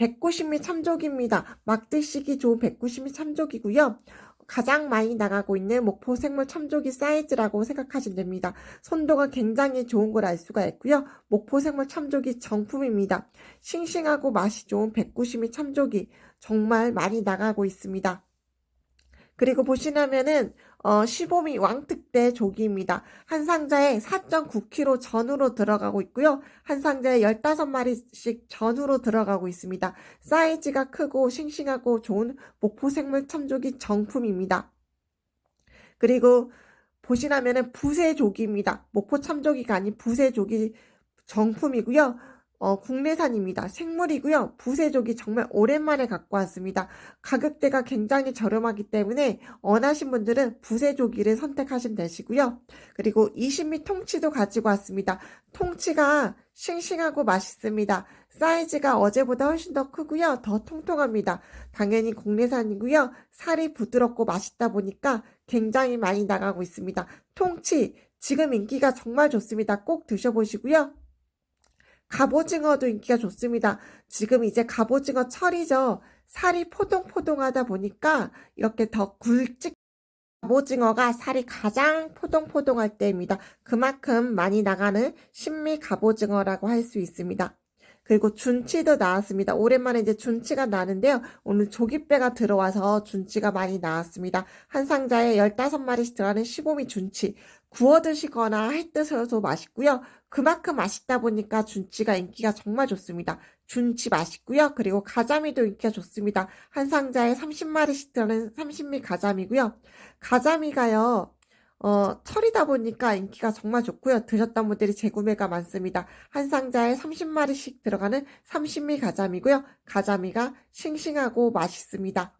190미 참조기입니다. 막 드시기 좋은 190미 참조기고요. 가장 많이 나가고 있는 목포 생물 참조기 사이즈라고 생각하시면 됩니다. 손도가 굉장히 좋은 걸 알 수가 있고요. 목포 생물 참조기 정품입니다. 싱싱하고 맛이 좋은 190미 참조기 정말 많이 나가고 있습니다. 그리고 보시면은 어, 15미 왕특대 조기입니다. 한 상자에 4.9kg 전후로 들어가고 있고요. 한 상자에 15마리씩 전후로 들어가고 있습니다. 사이즈가 크고 싱싱하고 좋은 목포 생물 참조기 정품입니다. 그리고 보시면은 부세조기입니다. 목포 참조기가 아닌 부세조기 정품이고요. 어, 국내산입니다. 생물이고요. 부세조기 정말 오랜만에 갖고 왔습니다. 가격대가 굉장히 저렴하기 때문에 원하신 분들은 부세조기를 선택하시면 되시고요. 그리고 20미 통치도 가지고 왔습니다. 통치가 싱싱하고 맛있습니다. 사이즈가 어제보다 훨씬 더 크고요. 더 통통합니다. 당연히 국내산이고요. 살이 부드럽고 맛있다 보니까 굉장히 많이 나가고 있습니다. 통치 지금 인기가 정말 좋습니다. 꼭 드셔보시고요. 갑오징어도 인기가 좋습니다. 지금 이제 갑오징어 철이죠. 살이 포동포동하다 보니까 이렇게 더 굵직 갑오징어가 살이 가장 포동포동할 때입니다. 그만큼 많이 나가는 신미 갑오징어라고 할 수 있습니다. 그리고 준치도 나왔습니다. 오랜만에 이제 준치가 나는데요. 오늘 조깃배가 들어와서 준치가 많이 나왔습니다. 한 상자에 15마리씩 들어가는 15미 준치. 구워 드시거나 해 드셔도 맛있고요. 그만큼 맛있다 보니까 준치가 인기가 정말 좋습니다. 준치 맛있고요. 그리고 가자미도 인기가 좋습니다. 한 상자에 30마리씩 들어가는 30미 가자미고요. 가자미가요. 어, 철이다 보니까 인기가 정말 좋고요. 드셨던 분들이 재구매가 많습니다. 한 상자에 30마리씩 들어가는 30미 가자미고요. 가자미가 싱싱하고 맛있습니다.